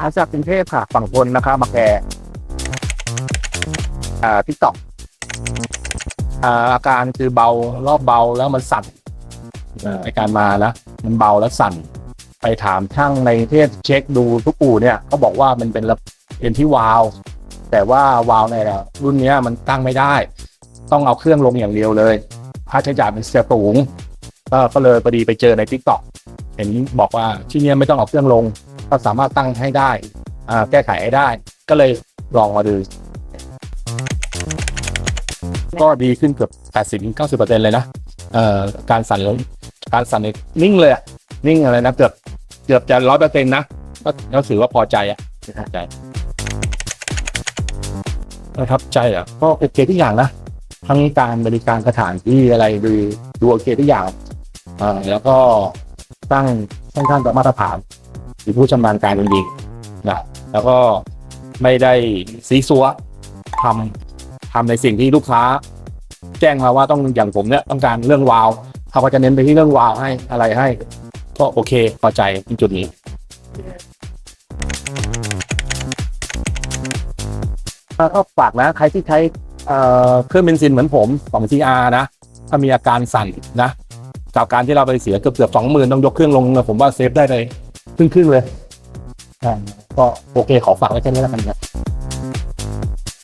อาจากกรุงเทพค่ะ ฝั่งทนนะคะมาแกอ่าทิกตอกอาการคือเบารอบเบาแล้วมันสั่นอาการมานะมันเบาแล้วสั่น ไปถามช่างในเทศเช็คดูทุกอู่เนี่ยเขาบอกว่ามันเป็นระเป็นที่วาล์วแต่ว่าวาล์วในรุ่นนี้มันตั้งไม่ได้ ต้องเอาเครื่องลงอย่างเดียวเลยค่าใช้จ่ายมันเสียสูงก็เลยพอดีไปเจอในทิกตอกเห็นบอกว่าที่เนี้ยไม่ต้องเอาเครื่องลง ก็สามารถตั้งให้ได้แก้ไขให้ได้ ก็เลยลองมาดู ก็ดีขึ้นเกือบ 80-90%เลยนะเอ่อการสั่นการสั่นเนี่ยนิ่งเลยอะนิ่งอะไรนะเกือบเกือบจะร้อยเปอร์เซ็นต์นะก็ก็ถือว่าพอใจอะประทับใจประทับใจอะก็โอเคทุกอย่างนะทั้งการบริการสถานที่อะไรดูดูโอเคทุกอย่างอ่อแล้วก็ตั้งค่อนข้างจะมาตรฐาน หรือผู้ชำนาญการจริงๆนะแล้วก็ไม่ได้ซีซัวทำทำในสิ่งที่ลูกค้า แจ้งมาว่าต้องอย่างผมเนี่ยต้องการเรื่องวาวเขาก็จะเน้นไปที่เรื่องวาวให้อะไรให้ ก็โอเคพอใจในจุดนี้ก็ฝากนะใครที่ใช้เครื่องเบนซินเหมือนผมของ CR นะ ถ้ามีอาการสั่นนะจากการที่เราไปเสียเกือบเกือบสองหมื่นต้องยกเครื่องลง ผมว่าเซฟได้เลย ครึ่งๆเลยอ่าก็โอเคขอฝากไว้แค่นี้แล้วกันนะ